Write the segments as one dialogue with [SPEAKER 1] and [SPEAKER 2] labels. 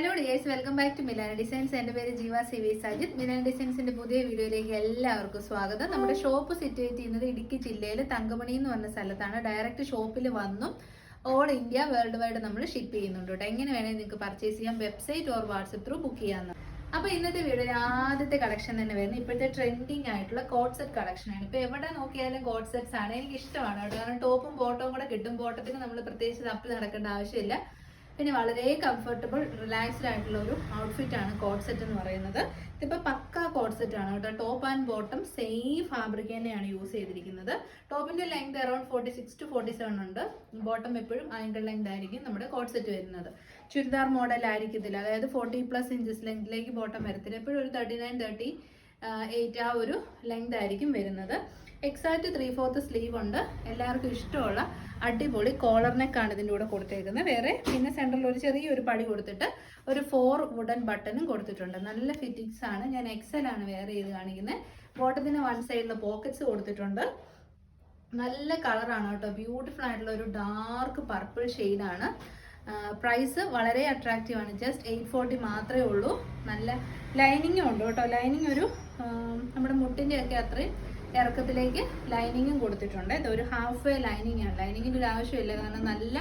[SPEAKER 1] Hello dears welcome back to Milana designs എന്റെ പേര് Jeeva C V Sajith. Milana ഡിസൈൻസിന്റെ പുതിയ വീഡിയോയിലേക്ക് എല്ലാവർക്കും സ്വാഗതം. നമ്മുടെ ഷോപ്പ് സിറ്റുവേറ്റ് ചെയ്യുന്നത് ഇടുക്കി ജില്ലയിൽ തങ്കമണി എന്ന് പറഞ്ഞ സ്ഥലത്താണ്. ഡയറക്റ്റ് ഷോപ്പിൽ വന്നും ഓൾ ഇന്ത്യ വേൾഡ് വൈഡ് നമ്മൾ ഷിപ്പ് ചെയ്യുന്നുണ്ട് കേട്ടോ. എങ്ങനെ വേണമെങ്കിൽ നിങ്ങൾക്ക് പർച്ചേസ് ചെയ്യാം. Website or WhatsApp through book ചെയ്യാമെന്ന് അപ്പോൾ ഇന്നത്തെ വീഡിയോ ആദ്യത്തെ കളക്ഷൻ തന്നെ വരുന്നത് ഇപ്പോഴത്തെ ട്രെൻഡിങ് ആയിട്ടുള്ള കോട്ട് സെറ്റ് കളക്ഷനാണ് ആണ്. ഇപ്പൊ എവിടെ നോക്കിയാലും കോട്ട് സെറ്റ്സ് ആണ്. എനിക്ക് ഇഷ്ടമാണ് കേട്ടോ. കാരണം ടോപ്പും ബോട്ടവും കൂടെ കിട്ടും. ബോട്ടത്തിന് നമ്മൾ പ്രത്യേകിച്ച് തപ്പി നടക്കേണ്ട ആവശ്യമില്ല. പിന്നെ വളരെ കംഫർട്ടബിൾ റിലാക്സ്ഡ് ആയിട്ടുള്ള ഒരു ഔട്ട്ഫിറ്റ് ആണ് കോഡ് സെറ്റ് എന്ന് പറയുന്നത്. ഇതിപ്പോൾ പക്ക കോഡ് സെറ്റ് ആണ് കേട്ടോ. Top and bottom same fabric തന്നെയാണ് യൂസ് ചെയ്തിരിക്കുന്നത്. ടോപ്പിന്റെ length around forty six to forty seven ഉണ്ട്. ബോട്ടം എപ്പോഴും ആങ്കിൾ ലെങ്ത് ആയിരിക്കും നമ്മുടെ കോഡ് സെറ്റ് വരുന്നത്. ചുരിദാർ മോഡൽ ആയിരിക്കത്തില്ല. അതായത് ഫോർട്ടി പ്ലസ് ഇഞ്ചസ് ലെങ്തിലേക്ക് ബോട്ടം വരത്തില്ല. എപ്പോഴും ഒരു തേർട്ടി നയൻ തേർട്ടി എയ്റ്റ് ആ ഒരു ലെങ്ത് ആയിരിക്കും വരുന്നത്. എക്സാക്ട് ത്രീ ഫോർത്ത് സ്ലീവ് ഉണ്ട്. എല്ലാവർക്കും ഇഷ്ടമുള്ള അടിപൊളി കോളർ നെക്കാണ് ഇതിന്റെ കൂടെ കൊടുത്തേക്കുന്നത്. വേറെ പിന്നെ സെന്ററിൽ ഒരു ചെറിയൊരു പടി കൊടുത്തിട്ട് ഒരു ഫോർ വുഡൻ ബട്ടണും കൊടുത്തിട്ടുണ്ട്. നല്ല ഫിറ്റിങ്സ് ആണ്. ഞാൻ എക്സൽ ആണ് വേറെ ചെയ്ത് കാണിക്കുന്നത് ബോട്ടത്തിന് വൺ സൈഡിൽ പോക്കറ്റ്സ് കൊടുത്തിട്ടുണ്ട്. നല്ല കളറാണ് കേട്ടോ. ബ്യൂട്ടിഫുൾ ആയിട്ടുള്ള ഒരു ഡാർക്ക് പർപ്പിൾ ഷെയ്ഡാണ് പ്രൈസ് വളരെ അട്രാക്റ്റീവ് ആണ്. ജസ്റ്റ് എയ്റ്റ് ഫോർട്ടി മാത്രമേ ഉള്ളൂ. നല്ല ലൈനിങ്ങും ഉണ്ട് കേട്ടോ. ലൈനിങ് ഒരു നമ്മുടെ മുട്ടിന്റെയൊക്കെ അത്രയും ഇറക്കത്തിലേക്ക് ലൈനിങ്ങും കൊടുത്തിട്ടുണ്ട്. ഇത് ഒരു ഹാഫ് വേ ലൈനിങ് ആണ്. ലൈനിങ്ങിന്റെ ഒരു ആവശ്യമില്ല. കാരണം നല്ല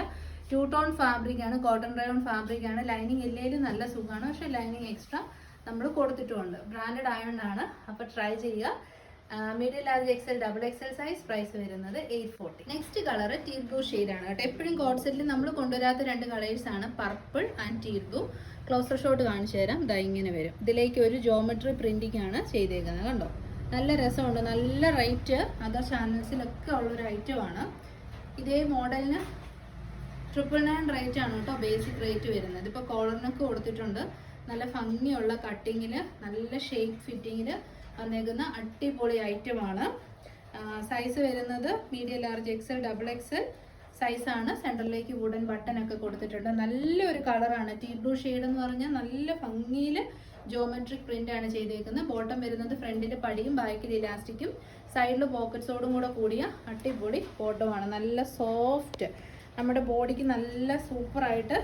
[SPEAKER 1] ടൂ ടോൺ ഫാബ്രിക് ആണ് കോട്ടൺ റയോൺ ഫാബ്രിക് ആണ്. ലൈനിങ് ഇല്ലേലും നല്ല സുഖമാണ്. പക്ഷേ ലൈനിങ് എക്സ്ട്രാ നമ്മൾ കൊടുത്തിട്ടുമുണ്ട് ബ്രാൻഡഡ് ആയതുകൊണ്ടാണ് അപ്പോൾ ട്രൈ ചെയ്യുക. Medium large XL double XL size price വരുന്നത് eight forty next colour teal blue ആണ് കേട്ടോ. എപ്പോഴും കോഡ് സെറ്റിൽ നമ്മൾ കൊണ്ടുവരാത്ത രണ്ട് കളേഴ്സ് ആണ് purple and teal blue closer shot കാണിച്ചു തരാം. ഇതാ ഇങ്ങനെ വരും. ഇതിലേക്ക് ഒരു ജോമെട്രി ആണ് ചെയ്തേക്കുന്നത് കണ്ടോ? നല്ല രസമുണ്ട്. നല്ല റേറ്റ് അതർ ചാനൽസിലൊക്കെ ഉള്ളൊരു ഐറ്റമാണ് ഇതേ മോഡലിന് ട്രിപ്പിൾ നയൻ റേറ്റ് ആണ് കേട്ടോ ബേസിക് റേറ്റ് വരുന്നത്. ഇപ്പോൾ കോളറിനൊക്കെ കൊടുത്തിട്ടുണ്ട്. നല്ല ഭംഗിയുള്ള കട്ടിങ്ങിൽ നല്ല ഷേപ്പ് ഫിറ്റിങ്ങിൽ വന്നേക്കുന്ന അടിപൊളി ഐറ്റമാണ്. സൈസ് വരുന്നത് medium large XL double XL സൈസാണ് സെന്ററിലേക്ക് വുഡൻ ബട്ടൺ ഒക്കെ കൊടുത്തിട്ടുണ്ട്. നല്ലൊരു കളറാണ് ടീ ബ്ലൂ ഷെയ്ഡ് എന്ന് പറഞ്ഞാൽ നല്ല ഭംഗിയിൽ ജോമെട്രിക് പ്രിന്റ് ആണ് ചെയ്തേക്കുന്നത്. ബോട്ടം വരുന്നത് ഫ്രണ്ടിൽ പടിയും ബാക്കിൽ ഇലാസ്റ്റിക്കും സൈഡിൽ പോക്കറ്റ്സോടും കൂടെ കൂടിയ അടിപൊളി ബോട്ടമാണ് നല്ല സോഫ്റ്റ് നമ്മുടെ ബോഡിക്ക് നല്ല സൂപ്പറായിട്ട്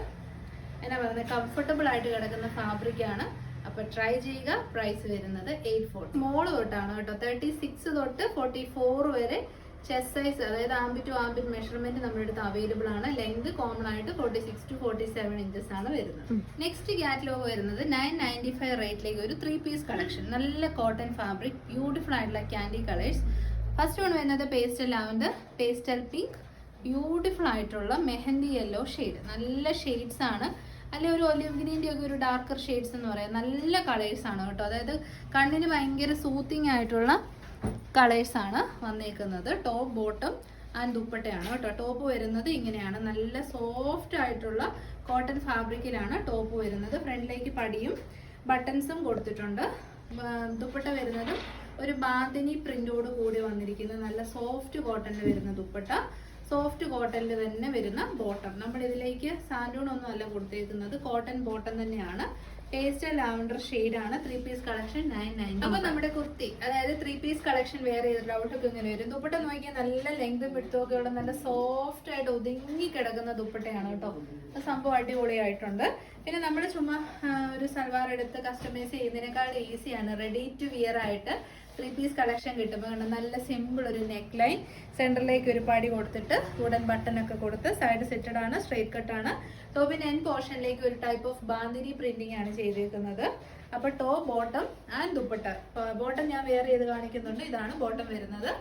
[SPEAKER 1] എന്നാ പറയുന്നത് കംഫർട്ടബിൾ ആയിട്ട് കിടക്കുന്ന ഫാബ്രിക് അപ്പൊ ട്രൈ ചെയ്യുക. പ്രൈസ് വരുന്നത് എയ്റ്റ് ഫോർ സ്മോൾ തൊട്ടാണ് കേട്ടോ. തേർട്ടി സിക്സ് തൊട്ട് ഫോർട്ടി ഫോർ വരെ ചെസ് സൈസ് അതായത് ആംബി ടു ആംബിറ്റ് മെഷർമെന്റ് നമ്മുടെ അടുത്ത് അവൈലബിൾ ആണ്. ലെങ്ത് കോമൺ ആയിട്ട് forty six to forty seven inches ആണ് വരുന്നത്. നെക്സ്റ്റ് കാറ്റലോഗ് വരുന്നത് നയൻ നയന്റി ഫൈവ് റേറ്റിലേക്ക് ഒരു ത്രീ പീസ് കളക്ഷൻ നല്ല കോട്ടൺ ഫാബ്രിക് ബ്യൂട്ടിഫുൾ ആയിട്ടുള്ള ക്യാൻഡി കളേഴ്സ് ഫസ്റ്റ് വൺ വരുന്നത് pastel lavender pastel pink beautiful ആയിട്ടുള്ള മെഹന്തി യെല്ലോ ഷെയ്ഡ് നല്ല ഷെയ്ഡ്സ് ആണ്. അല്ലെ ഒരു ഒലിവ് ഗ്രീന്റെ ഒക്കെ ഒരു ഡാർക്കർ ഷെയ്ഡ്സ് എന്ന് പറയാം. നല്ല കളേഴ്സ് ആണ് കേട്ടോ. അതായത് കണ്ണിന് ഭയങ്കര സൂത്തിങ് ആയിട്ടുള്ള കളേഴ്സ് ആണ് വന്നേക്കുന്നത്. ടോപ്പ് ബോട്ടം ആൻഡ് ദുപ്പട്ടയാണ് കേട്ടോ. ടോപ്പ് വരുന്നത് ഇങ്ങനെയാണ്. നല്ല സോഫ്റ്റ് ആയിട്ടുള്ള കോട്ടൺ ഫാബ്രിക്കിലാണ് ടോപ്പ് വരുന്നത്. ഫ്രണ്ടിലേക്ക് പടിയും ബട്ടൺസും കൊടുത്തിട്ടുണ്ട്. ദുപ്പട്ട വരുന്നതും ഒരു ബാന്തിനി പ്രിന്റോട് കൂടി വന്നിരിക്കുന്നത് നല്ല സോഫ്റ്റ് കോട്ടണിൽ വരുന്ന ദുപ്പട്ട. സോഫ്റ്റ് കോട്ടണിൽ തന്നെ വരുന്ന ബോട്ടം നമ്മൾ ഇതിലേക്ക് സാൻഡൂൺ ഒന്നും അല്ല കൊടുത്തേക്കുന്നത്. കോട്ടൺ ബോട്ടം തന്നെയാണ്. പേസ്റ്റൽ ലാവൻഡർ ആണ്. Three piece collection nine nine അപ്പൊ നമ്മുടെ കുർത്തി അതായത് ത്രീ പീസ് കളക്ഷൻ വേറെ ചെയ്തിട്ട് ഔട്ടൊക്കെ ഇങ്ങനെ വരും. ദുപ്പട്ട നോക്കിയാൽ നല്ല ലെങ്ത് പിടുത്തമൊക്കെ ഉള്ള നല്ല സോഫ്റ്റ് ആയിട്ട് ഒതുങ്ങി കിടക്കുന്ന ദുപ്പട്ടയാണ് കേട്ടോ. സംഭവം അടിപൊളിയായിട്ടുണ്ട്. പിന്നെ നമ്മൾ ചുമ്മാ ഒരു സൽവാർ എടുത്ത് കസ്റ്റമൈസ് ചെയ്യുന്നതിനേക്കാൾ ഈസിയാണ് റെഡി ടു വിയർ ആയിട്ട് ത്രീ പീസ് കളക്ഷൻ കിട്ടുമ്പോൾ നല്ല സിമ്പിൾ ഒരു നെക്ക് ലൈൻ സെന്ററിലേക്ക് ഒരു പാടി കൊടുത്തിട്ട് വുഡൻ ബട്ടൺ ഒക്കെ കൊടുത്ത് സൈഡ് സെറ്റഡ് ആണ് സ്ട്രേറ്റ് കട്ടാണ് ടോപ്പിന് എൻ പോർഷനിലേക്ക് ഒരു ടൈപ്പ് ഓഫ് ബാന്തിനി പ്രിന്റിംഗ് ആണ് ചെയ്തിരിക്കുന്നത് അപ്പൊ top bottom and dupatta. Bottom ഞാൻ വേറെ ചെയ്ത് കാണിക്കുന്നുണ്ട്? ഇതാണ് ബോട്ടം വരുന്നത്.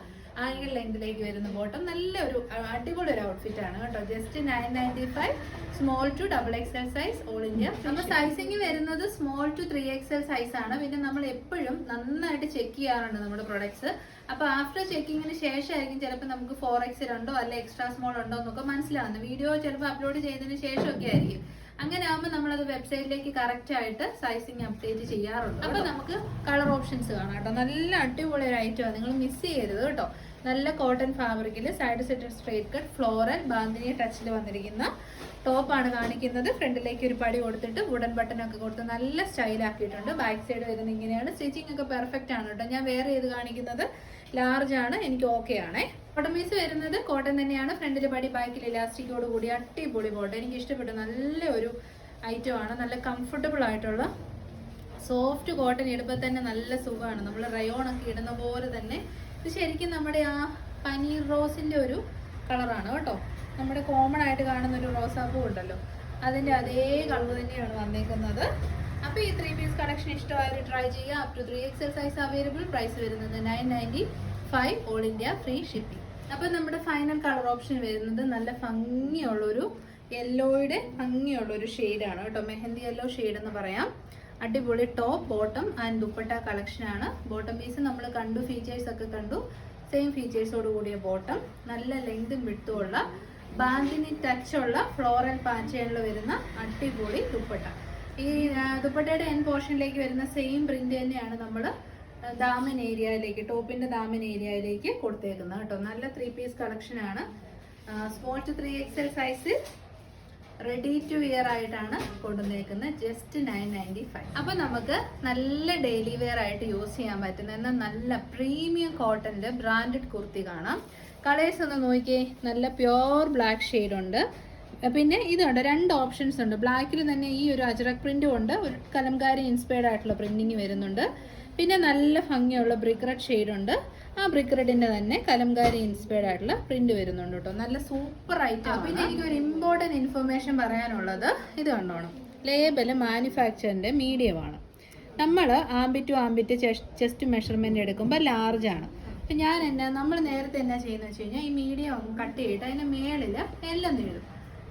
[SPEAKER 1] ആംഗിൾ ലെങ്തിലേക്ക് വരുന്ന ബോട്ടം നല്ല ഒരു അടിപൊളി ഒരു ഔട്ട്ഫിറ്റ് ആണ് കേട്ടോ. Just nine ninety five small to double X L size all India നമ്മൾ സൈസിങ് വരുന്നത് small to three X L size ആണ്. പിന്നെ നമ്മൾ എപ്പോഴും നന്നായിട്ട് ചെക്ക് ചെയ്യാറുണ്ട് നമ്മുടെ പ്രൊഡക്ട്സ് അപ്പൊ ആഫ്റ്റർ ചെക്കിങ്ങിന് ശേഷമായിരിക്കും ചിലപ്പോൾ നമുക്ക് ഫോർ എക്സ് ഉണ്ടോ അല്ലെ എക്സ്ട്രാ സ്മോൾ ഉണ്ടോ എന്നൊക്കെ മനസ്സിലാവുന്നത്. വീഡിയോ ചിലപ്പോൾ അപ്ലോഡ് ചെയ്തതിന് ശേഷമൊക്കെ ആയിരിക്കും. അങ്ങനെ ആകുമ്പോൾ അത് വെബ്സൈറ്റിലേക്ക് കറക്റ്റ് ആയിട്ട് സൈസിങ് അപ്ഡേറ്റ് ചെയ്യാറുണ്ട്. അപ്പൊ നമുക്ക് കളർ ഓപ്ഷൻസ് കാണാം കേട്ടോ. നല്ല അടിപൊളി ഒരു ഐറ്റമാണ് നിങ്ങൾ മിസ് ചെയ്യരുത് കേട്ടോ. നല്ല കോട്ടൺ ഫാബ്രിക്കിൽ side slit straight cut floral bandhani ടച്ചിൽ വന്നിരിക്കുന്ന ടോപ്പാണ് കാണിക്കുന്നത്. ഫ്രണ്ടിലേക്ക് ഒരു പടി കൊടുത്തിട്ട് വുഡൻ ബട്ടൺ ഒക്കെ കൊടുത്ത് നല്ല സ്റ്റൈലാക്കിയിട്ടുണ്ട് ബാക്ക് സൈഡ് വരുന്നത് ഇങ്ങനെയാണ്. സ്റ്റിച്ചിങ് ഒക്കെ പെർഫെക്റ്റ് ആണ് കേട്ടോ. ഞാൻ വേറെ ഏത് കാണിക്കുന്നത്? ലാർജ് ആണ്. എനിക്ക് ഓക്കെ ആണേ. പീസ് വരുന്നത് കോട്ടൺ തന്നെയാണ്. ഫ്രണ്ടിൽ പടി ബാക്കിൽ ഇലാസ്റ്റിക്കോട് കൂടി അടിപൊളി ബോട്ടം എനിക്ക് ഇഷ്ടപ്പെട്ടു. നല്ല ഒരു ഐറ്റം ആണ്. നല്ല കംഫർട്ടബിൾ ആയിട്ടുള്ള സോഫ്റ്റ് കോട്ടൺ ഇടുമ്പോൾ തന്നെ നല്ല സുഖമാണ്. നമ്മൾ റയോൺ ഒക്കെ ഇടുന്ന പോലെ തന്നെ ഇത് ശരിക്കും നമ്മുടെ ആ പനീർ റോസിന്റെ ഒരു കളറാണ് കേട്ടോ. നമ്മുടെ കോമൺ ആയിട്ട് കാണുന്ന ഒരു റോസാപ്പൂ ഉണ്ടല്ലോ. അതിന്റെ അതേ കളർ തന്നെയാണ് വന്നേക്കുന്നത്. അപ്പോൾ ഈ ത്രീ പീസ് കളക്ഷൻ ഇഷ്ടമായവർ ട്രൈ ചെയ്യുക. Up to three XL size available price വരുന്നത് nine ninety five all India free shipping അപ്പോൾ നമ്മുടെ ഫൈനൽ കളർ ഓപ്ഷൻ വരുന്നത് നല്ല ഭംഗിയുള്ളൊരു യെല്ലോയുടെ ഭംഗിയുള്ളൊരു ഷെയ്ഡാണ് കേട്ടോ. മെഹന്തി യെല്ലോ ഷെയ്ഡ് എന്ന് പറയാം. അടിപൊളി top bottom and dupatta collection ആണ്. ബോട്ടം പീസ് നമ്മൾ കണ്ടു ഫീച്ചേഴ്സ് ഒക്കെ കണ്ടു. സെയിം ഫീച്ചേഴ്സോട് കൂടിയ ബോട്ടം നല്ല ലെങ്തും വിട്ടുമുള്ള ടച്ച് ഉള്ള ഫ്ലോറൽ പാറ്റേണിൽ വരുന്ന അടിപൊളി ദുപ്പട്ട. ഈ ദുപ്പട്ടയുടെ എൻ പോർഷനിലേക്ക് വരുന്ന സെയിം പ്രിന്റ് തന്നെയാണ് നമ്മൾ ദാമൻ ഏരിയയിലേക്ക് ടോപ്പിന്റെ ദാമൻ ഏരിയയിലേക്ക് കൊടുത്തേക്കുന്നത് കേട്ടോ. നല്ല ത്രീ പീസ് കളക്ഷൻ ആണ്. Small to three XL size ready to wear ആയിട്ടാണ് കൊണ്ടുവന്നേക്കുന്നത്. ജസ്റ്റ് നയൻ നയന്റി ഫൈവ് അപ്പൊ നമുക്ക് നല്ല ഡെയിലി വെയർ ആയിട്ട് യൂസ് ചെയ്യാൻ പറ്റുന്ന എന്നാൽ നല്ല പ്രീമിയം കോട്ടന്റെ ബ്രാൻഡഡ് കുർത്തി കാണാം. കളേഴ്സ് ഒന്ന് നോക്കിയേ. നല്ല പ്യോർ ബ്ലാക്ക് ഷെയ്ഡ് ഉണ്ട്. പിന്നെ ഇതുണ്ട് രണ്ട് ഓപ്ഷൻസ് ഉണ്ട്. ബ്ലാക്കിൽ തന്നെ ഈ ഒരു അജറക് പ്രിന്റും ഉണ്ട്. ഒരു കലംകാരി ഇൻസ്പയർഡ് ആയിട്ടുള്ള പ്രിന്റിങ് വരുന്നുണ്ട്. പിന്നെ നല്ല ഭംഗിയുള്ള ബ്രിക്ക് റെഡ് ഷെയ്ഡ് ഉണ്ട്. ആ ബ്രിക്ക് റെഡിന്റെ തന്നെ കലംകാരി ഇൻസ്പയർഡ് ആയിട്ടുള്ള പ്രിന്റ് വരുന്നുണ്ട് കേട്ടോ. നല്ല സൂപ്പർ ഐറ്റം പിന്നെ എനിക്ക് ഒരു ഇമ്പോർട്ടന്റ് ഇൻഫർമേഷൻ പറയാനുള്ളത് ഇത് കണ്ടോണം. ലേബൽ മാനുഫാക്ചറിന്റെ മീഡിയം ആണ്. നമ്മൾ armpit to armpit chest measurement എടുക്കുമ്പോൾ ലാർജ് ആണ്. അപ്പം ഞാൻ എന്നാ നമ്മൾ നേരത്തെ എന്നാ ചെയ്യുന്നത് വെച്ച് കഴിഞ്ഞാൽ ഈ മീഡിയം കട്ട് ചെയ്തിട്ട് അതിന്റെ മേളിൽ എല്ലാം എഴുതും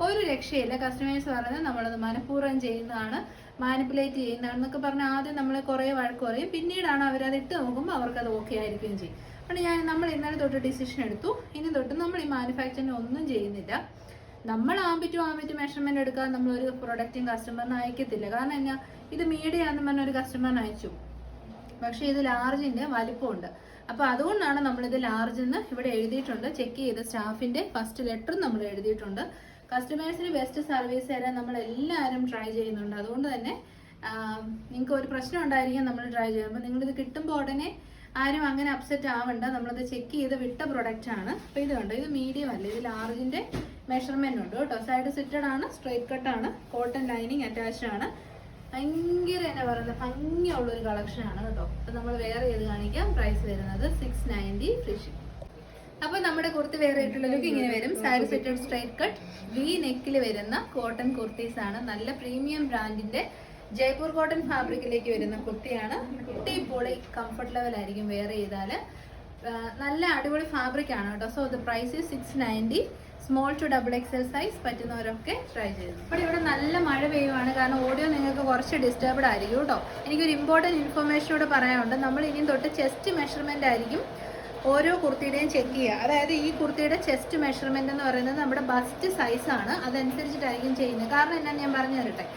[SPEAKER 1] ഒരു രക്ഷയില്ല. കസ്റ്റമേഴ്സ് പറയുന്നത് നമ്മളത് മനഃപൂർവം ചെയ്യുന്നതാണ് മാനിപ്പുലേറ്റ് ചെയ്യുന്നതാണെന്നൊക്കെ പറഞ്ഞാൽ ആദ്യം നമ്മൾ കുറേ വഴക്ക് പറയും. പിന്നീടാണ് അവരത് ഇട്ട് നോക്കുമ്പോൾ അവർക്കത് ഓക്കെ ആയിരിക്കുകയും ചെയ്യും. അപ്പോൾ ഞാൻ നമ്മൾ ഇന്നലെ തൊട്ട് ഡിസിഷൻ എടുത്തു. ഇനി തൊട്ട് നമ്മൾ ഈ മാനുഫാക്ചറിന് ഒന്നും ചെയ്യുന്നില്ല. നമ്മൾ ആമ്പിറ്റ് ആമ്പിറ്റ് മെഷർമെന്റ് എടുക്കാൻ ഒരു പ്രൊഡക്റ്റും കസ്റ്റമറിന് അയക്കത്തില്ല. കാരണം എന്നാ ഇത് മീഡിയം ആണെന്ന് പറഞ്ഞ ഒരു കസ്റ്റമറിന് അയച്ചു. പക്ഷേ ഇത് ലാർജിന്റെ വലിപ്പമുണ്ട്. അപ്പോൾ അതുകൊണ്ടാണ് നമ്മൾ ഇത് ലാർജ് എന്ന് ഇവിടെ എഴുതിയിട്ടുണ്ട്. ചെക്ക് ചെയ്ത സ്റ്റാഫിന്റെ ഫസ്റ്റ് ലെറ്റർ നമ്മൾ എഴുതിയിട്ടുണ്ട്. കസ്റ്റമേഴ്സിന് ബെസ്റ്റ് സർവീസ് തരാൻ നമ്മൾ എല്ലാവരും ട്രൈ ചെയ്യുന്നുണ്ട്. അതുകൊണ്ട് തന്നെ നിങ്ങൾക്ക് ഒരു പ്രശ്നം ഉണ്ടായിരിക്കും നമ്മൾ ട്രൈ ചെയ്യുമ്പോൾ നിങ്ങളിത് കിട്ടുമ്പോൾ ഉടനെ ആരും അങ്ങനെ അപ്സെറ്റ് ആവണ്ട. നമ്മളത് ചെക്ക് ചെയ്ത് വിട്ട പ്രൊഡക്റ്റ് ആണ്. അപ്പോൾ ഇത് കണ്ടോ? ഇത് മീഡിയം അല്ല? ഇത് ലാർജിന്റെ മെഷർമെന്റ് ഉണ്ട് കേട്ടോ. സൈഡ് സിറ്റഡ് ആണ് സ്ട്രൈറ്റ് കട്ട് ആണ് കോട്ടൺ ലൈനിങ് അറ്റാച്ച്ഡ് ആണ്. ഭയങ്കര എന്നാ പറയുന്നത്? ഭംഗിയുള്ള ഒരു കളക്ഷൻ ആണ് കേട്ടോ. അപ്പൊ നമ്മൾ വേറെ ചെയ്ത് കാണിക്കാം? പ്രൈസ് വരുന്നത് സിക്സ് നയന്റി ഫ്രീ അപ്പൊ നമ്മുടെ കുർത്തി വേറെ ആയിട്ടുള്ള ലുക്ക് ഇങ്ങനെ വരും. സാരി സെറ്റഡ് സ്ട്രൈറ്റ് കട്ട് വി നെക്കിൽ വരുന്ന കോട്ടൺ കുർത്തീസ് ആണ് നല്ല പ്രീമിയം ബ്രാൻഡിന്റെ ജയ്പൂർ കോട്ടൺ ഫാബ്രിക്കിലേക്ക് വരുന്ന കുട്ടിയാണ്. കുർത്തിയാണ് പൊളി കംഫർട്ട് ലെവൽ ആയിരിക്കും വെയർ ചെയ്താൽ നല്ല അടിപൊളി ഫാബ്രിക് ആണ് കേട്ടോ. So the price six ninety small to double XL size പറ്റുന്നവരൊക്കെ try ചെയ്തു അപ്പോൾ ഇവിടെ നല്ല മഴ പെയ്യുവാണ്. കാരണം ഓഡിയോ നിങ്ങൾക്ക് കുറച്ച് ഡിസ്റ്റർബ്ഡ് ആയിരിക്കും കേട്ടോ. എനിക്കൊരു ഇമ്പോർട്ടന്റ് ഇൻഫർമേഷൻ കൂടെ പറയാനുണ്ട്. നമ്മൾ ഇനിയും തൊട്ട് ചെസ്റ്റ് മെഷർമെന്റ് ആയിരിക്കും ഓരോ കുർത്തിയുടെയും ചെക്ക് ചെയ്യുക. അതായത് ഈ കുർത്തിയുടെ ചെസ്റ്റ് മെഷർമെന്റ് എന്ന് പറയുന്നത് നമ്മുടെ ബസ്റ്റ് സൈസാണ് അതനുസരിച്ചിട്ടായിരിക്കും ചെയ്യുന്നത്. കാരണം എന്നാ ഞാൻ പറഞ്ഞു തരട്ടെ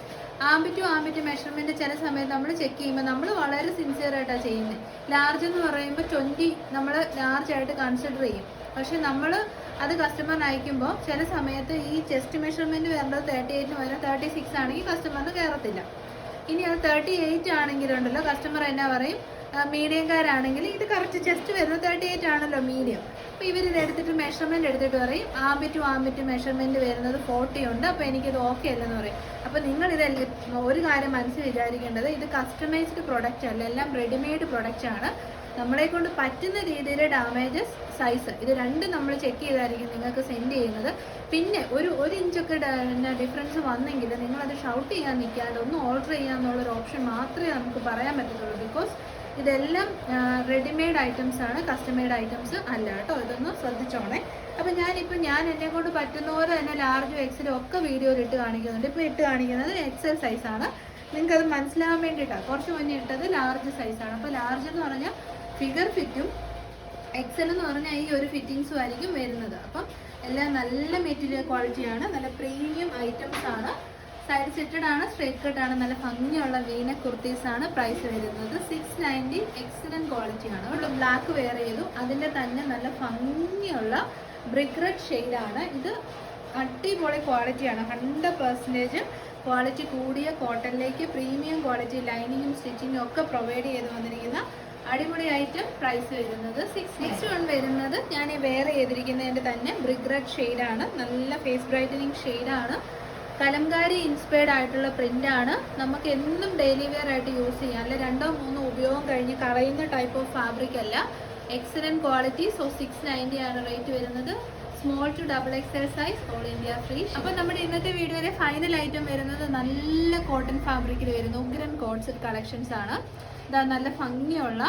[SPEAKER 1] ആംബിറ്റ് ടു മെഷർമെന്റ് ചില സമയത്ത് നമ്മൾ ചെക്ക് ചെയ്യുമ്പോൾ നമ്മൾ വളരെ സിൻസിയർ ആയിട്ടാണ് ചെയ്യുന്നത് ലാർജ് എന്ന് പറയുമ്പോൾ ട്വന്റി നമ്മൾ ലാർജ് ആയിട്ട് കൺസിഡർ ചെയ്യും. പക്ഷെ നമ്മൾ അത് കസ്റ്റമറിന് അയക്കുമ്പോൾ ചില സമയത്ത് ഈ ചെസ്റ്റ് മെഷർമെന്റ് വരേണ്ടത് തേർട്ടി എയ്റ്റിന് പകരം തേർട്ടി സിക്സ് ആണെങ്കിൽ കസ്റ്റമറിന് കയറത്തില്ല ഇനി അത് തേർട്ടി എയ്റ്റ് ആണെങ്കിലുണ്ടല്ലോ കസ്റ്റമർ എന്നാ പറയും? മീഡിയംകാരാണെങ്കിൽ ഇത് കറക്റ്റ് ചെസ്റ്റ് വരുന്നത് തേർട്ടി എയ്റ്റ് ആണല്ലോ മീഡിയം അപ്പോൾ ഇവരിത് എടുത്തിട്ട് മെഷർമെന്റ് എടുത്തിട്ട് പറയും ആംബിറ്റ് ടു മെഷർമെന്റ് വരുന്നത് ഫോർട്ടി ഉണ്ട് അപ്പോൾ എനിക്കിത് ഓക്കെ അല്ലെന്ന് പറയും. അപ്പോൾ നിങ്ങൾ ഇതെല്ലാം ഒരു കാര്യം മനസ്സിൽ വിചാരിക്കേണ്ടത് ഇത് കസ്റ്റമൈസ്ഡ് പ്രൊഡക്റ്റ് അല്ല എല്ലാം റെഡിമെയ്ഡ് പ്രൊഡക്റ്റ് ആണ്. നമ്മളെ കൊണ്ട് പറ്റുന്ന രീതിയിൽ ഡാമേജസ് സൈസ് ഇത് രണ്ടും നമ്മൾ ചെക്ക് ചെയ്തായിരിക്കും നിങ്ങൾക്ക് സെൻഡ് ചെയ്യുന്നത്. പിന്നെ ഒരു ഒരു ഇഞ്ചൊക്കെ ഡിഫറൻസ് വന്നെങ്കിൽ നിങ്ങളത് ഷൗട്ട് ചെയ്യാൻ നിൽക്കാണ്ട് ഒന്ന് ഓർഡർ ചെയ്യാന്നുള്ളൊരു ഓപ്ഷൻ മാത്രമേ നമുക്ക് പറയാൻ പറ്റത്തുള്ളൂ ബിക്കോസ് ഇതെല്ലാം റെഡിമെയ്ഡ് ഐറ്റംസ് ആണ് കസ്റ്റമൈഡ് ഐറ്റംസ് അല്ല കേട്ടോ ഇതൊന്ന് ശ്രദ്ധിച്ചോണേ. അപ്പം ഞാനിപ്പോൾ ഞാൻ എന്നെ കൊണ്ട് പറ്റുന്ന പോലെ തന്നെ ലാർജും എക്സലും ഒക്കെ വീഡിയോയിൽ ഇട്ട് കാണിക്കുന്നുണ്ട്. ഇപ്പോൾ ഇട്ട് കാണിക്കുന്നത് എക്സൽ സൈസാണ് നിങ്ങൾക്കത് മനസ്സിലാകാൻ വേണ്ടിയിട്ടാണ് കുറച്ച് മുന്നേ ഇട്ടത് ലാർജ് സൈസാണ് അപ്പോൾ ലാർജ് എന്ന് പറഞ്ഞാൽ ഫിഗർ ഫിറ്റും എക്സൽ എന്ന് പറഞ്ഞാൽ ഈ ഒരു ഫിറ്റിങ്സും ആയിരിക്കും വരുന്നത്. അപ്പം എല്ലാം നല്ല മെറ്റീരിയൽ ക്വാളിറ്റിയാണ് നല്ല പ്രീമിയം ഐറ്റംസ് ആണ്. സൈഡ് സെറ്റഡ് ആണ് സ്ട്രേറ്റ് കട്ട് ആണ് നല്ല ഭംഗിയുള്ള വീന കുർത്തീസ് ആണ് പ്രൈസ് വരുന്നത്. സിക്സ് നയന്റി എക്സലന്റ് ക്വാളിറ്റി ആണ് കേട്ടോ. ബ്ലാക്ക് വെയർ ചെയ്തു. അതിന്റെ തന്നെ നല്ല ഭംഗിയുള്ള ബ്രിക്ക് റെഡ് ആണ്. ഇത് അടിപൊളി ക്വാളിറ്റിയാണ് ഹൺഡ്രഡ് പെർസെന്റേജ് ക്വാളിറ്റി കൂടിയ കോട്ടണിലേക്ക് പ്രീമിയം ക്വാളിറ്റി ലൈനിങ്ങും സ്റ്റിച്ചിങ്ങും ഒക്കെ പ്രൊവൈഡ് ചെയ്ത് വന്നിരിക്കുന്ന അടിപൊളി ഐറ്റം പ്രൈസ് വരുന്നത്. സിക്സ് നെക്സ്റ്റ് വൺ വരുന്നത് ഞാൻ വെയർ ചെയ്തിരിക്കുന്നതിന്റെ തന്നെ ബ്രിഗ്രഡ് ആണ്. നല്ല ഫേസ് ബ്രൈറ്റനിങ് ആണ്. കലംകാരി ഇൻസ്പയർഡ് ആയിട്ടുള്ള പ്രിന്റ് ആണ്. നമുക്ക് എന്നും ഡെയിലി വെയർ ആയിട്ട് യൂസ് ചെയ്യാം. അല്ല രണ്ടോ മൂന്നോ ഉപയോഗം കഴിഞ്ഞ് കളയുന്ന ടൈപ്പ് ഓഫ് ഫാബ്രിക് അല്ല. Excellent quality so six ninety ആണ് റേറ്റ് വരുന്നത്. Small to double XL size all India free അപ്പോൾ നമ്മുടെ ഇന്നത്തെ വീഡിയോയിലെ ഫൈനൽ ഐറ്റം വരുന്നത് നല്ല കോട്ടൺ ഫാബ്രിക്കിൽ വരുന്ന ഉഗ്രൻ കോട്ട്സ് കളക്ഷൻസ് ആണ്. ഇതാ നല്ല ഭംഗിയുള്ള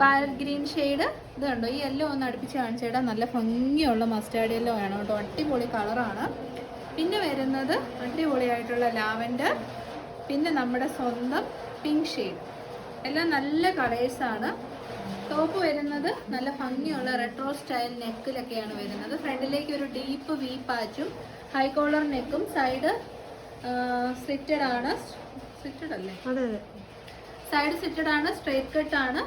[SPEAKER 1] പാരറ്റ് ഗ്രീൻ ഷെയ്ഡ് ഇത് കണ്ടോ? ഈ യെല്ലോ ഒന്ന് അടുപ്പിച്ച് കാണിച്ചേടാ. നല്ല ഭംഗിയുള്ള മസ്റ്റാർഡ് യെല്ലോ ആണ് കേട്ടോ. അടിപൊളി കളറാണ് പിന്നെ വരുന്നത് അടിപൊളിയായിട്ടുള്ള ലാവൻഡർ പിന്നെ നമ്മുടെ സ്വന്തം പിങ്ക് ഷെയ്ഡ് എല്ലാം നല്ല കളേഴ്സാണ് ടോപ്പ് വരുന്നത് നല്ല ഭംഗിയുള്ള റെട്രോ സ്റ്റൈൽ നെക്കിലൊക്കെയാണ് വരുന്നത്. ഫ്രണ്ടിലേക്ക് ഒരു ഡീപ്പ് വി പാച്ചും ഹൈ കോളർ നെക്കും സൈഡ് സ്ലിറ്റഡ് ആണ്. സ്ലിറ്റഡ് അല്ലേ? സൈഡ് സ്ലിറ്റഡ് ആണ് സ്ട്രേറ്റ് കട്ട് ആണ്.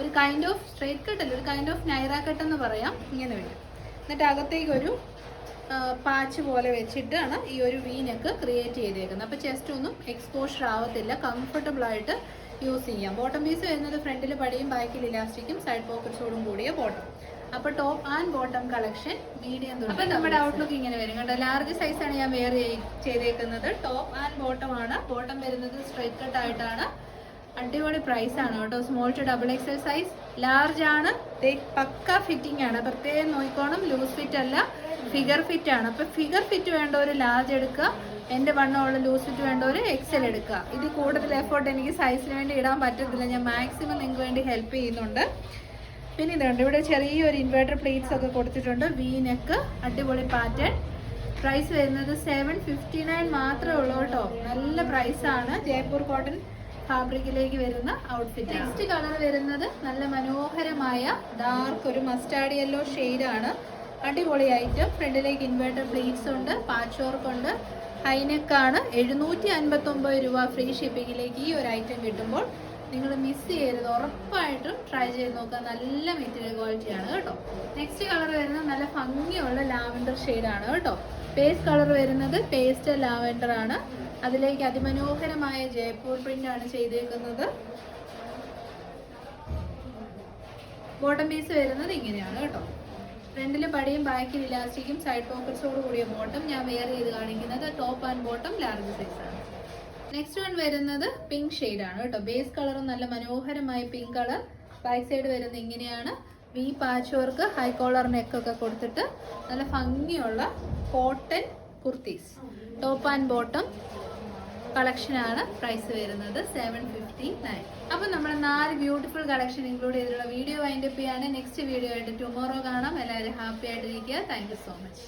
[SPEAKER 1] ഒരു കൈൻഡ് ഓഫ് സ്ട്രേറ്റ് കട്ട് അല്ല ഒരു കൈൻഡ് ഓഫ് നൈറ കട്ട് എന്ന് പറയാം. ഇങ്ങനെ വരും. എന്നിട്ട് അകത്തേക്ക് ഒരു പാച്ച് പോലെ വെച്ചിട്ടാണ് ഈ ഒരു വീനൊക്കെ ക്രിയേറ്റ് ചെയ്തേക്കുന്നത്. അപ്പോൾ ചെസ്റ്റ് ഒന്നും എക്സ്പോഷർ ആവത്തില്ല. കംഫർട്ടബിൾ ആയിട്ട് യൂസ് ചെയ്യാം. ബോട്ടം പീസ് വരുന്നത് ഫ്രണ്ടിൽ പടിയും ബാക്കിൽ ഇലാസ്റ്റിക്കും സൈഡ് പോക്കറ്റ്സോടും കൂടിയ ബോട്ടം അപ്പോൾ top and bottom collection medium അപ്പോൾ നമ്മുടെ ഔട്ട്ലുക്ക് ഇങ്ങനെ വരും കേട്ടോ ലാർജ് സൈസാണ് ഞാൻ വെയർ ചെയ്തേക്കുന്നത്. ടോപ്പ് ആൻഡ് ബോട്ടം ആണ്. ബോട്ടം വരുന്നത് സ്ട്രൈറ്റ് കട്ട് ആയിട്ടാണ്. അടിപൊളി പ്രൈസ് ആണ് കേട്ടോ. Small to double XL size large ആണ്. പക്ക ഫിറ്റിംഗ് ആണ്. പ്രത്യേകം നോക്കിക്കോണം. ലൂസ് ഫിറ്റ് അല്ല ഫിഗർ ഫിറ്റ് ആണ്. അപ്പൊ ഫിഗർ ഫിറ്റ് വേണ്ട ഒരു ലാർജ് എടുക്കുക. എന്റെ വണ്ണമുള്ള ലൂസ് ഫിറ്റ് വേണ്ട ഒരു എക്സൽ എടുക്കുക. ഇത് കൂടുതൽ എഫോർട്ട് എനിക്ക് സൈസിന് വേണ്ടി ഇടാൻ പറ്റത്തില്ല. ഞാൻ മാക്സിമം നിങ്ങൾക്ക് വേണ്ടി ഹെൽപ്പ് ചെയ്യുന്നുണ്ട്. പിന്നെ ഇതുണ്ട് ഇവിടെ ചെറിയൊരു ഇൻവേർട്ടർ പ്ലേറ്റ്സ് ഒക്കെ കൊടുത്തിട്ടുണ്ട്. വി നെക്ക് അടിപൊളി പാറ്റേൺ പ്രൈസ് വരുന്നത് സെവൻ ഫിഫ്റ്റി നയൻ മാത്രമേ ഉള്ളൂ കേട്ടോ. നല്ല പ്രൈസാണ് ജയ്പൂർ കോട്ടൺ ഫാബ്രിക്കിലേക്ക് വരുന്ന ഔട്ട്ഫിറ്റ് നെക്സ്റ്റ് കളർ വരുന്നത് നല്ല മനോഹരമായ ഡാർക്ക് ഒരു മസ്റ്റാർഡ് യെല്ലോ ആണ്. അടിപൊളി ഐറ്റം ഫ്രണ്ടിലേക്ക് ഇൻവേർട്ടർ പ്ലേറ്റ്സ് ഉണ്ട് പാച്ച് വർക്ക് ഉണ്ട്. ഹൈനെക്കാണ് എഴുന്നൂറ്റി അൻപത്തൊമ്പത് രൂപ ഫ്രീ ഷിപ്പിങ്ങിലേക്ക് ഈ ഒരു ഐറ്റം കിട്ടുമ്പോൾ നിങ്ങൾ മിസ് ചെയ്യരുത്. ഉറപ്പായിട്ടും ട്രൈ ചെയ്ത് നോക്കുക. നല്ല മെറ്റീരിയൽ ക്വാളിറ്റി ആണ് കേട്ടോ. നെക്സ്റ്റ് കളർ വരുന്നത് നല്ല ഭംഗിയുള്ള ലാവൻഡർ ആണ് കേട്ടോ. പേസ്റ്റ് കളർ വരുന്നത് പേസ്റ്റ് ലാവൻഡർ ആണ്. അതിലേക്ക് അതിമനോഹരമായ ജയ്പൂർ പ്രിന്റ് ആണ് ചെയ്തേക്കുന്നത്. ബോട്ടം പീസ് വരുന്നത് ഇങ്ങനെയാണ് കേട്ടോ. ഫ്രണ്ടിൽ പടിയും ബാക്കിൽ ഇലാസ്റ്റിക്കും സൈഡ് പോക്കറ്റ്സോട് കൂടിയ ബോട്ടം ഞാൻ വെയർ ചെയ്ത് കാണിക്കുന്നത് top and bottom large size ആണ്. നെക്സ്റ്റ് വൺ വരുന്നത് പിങ്ക് ആണ് കേട്ടോ. ബേസ് കളറും നല്ല മനോഹരമായ പിങ്ക് കളർ. ബാക്ക് സൈഡ് വരുന്നത് ഇങ്ങനെയാണ്. V patch work high collar നെക്കൊക്കെ കൊടുത്തിട്ട് നല്ല ഭംഗിയുള്ള cotton kurtis. Top and bottom കളക്ഷനാണ് പ്രൈസ് വരുന്നത് സെവൻ ഫിഫ്റ്റി നയൻ അപ്പം നമ്മൾ നാല് ബ്യൂട്ടിഫുൾ കളക്ഷൻ ഇൻക്ലൂഡ് ചെയ്തിട്ടുള്ള വീഡിയോ വൈൻഡപ്പ് ചെയ്യാണ്. നെക്സ്റ്റ് വീഡിയോ ആയിട്ട് ടുമോറോ കാണാം. എല്ലാവരും ഹാപ്പി ആയിട്ടിരിക്കുക. Thank so much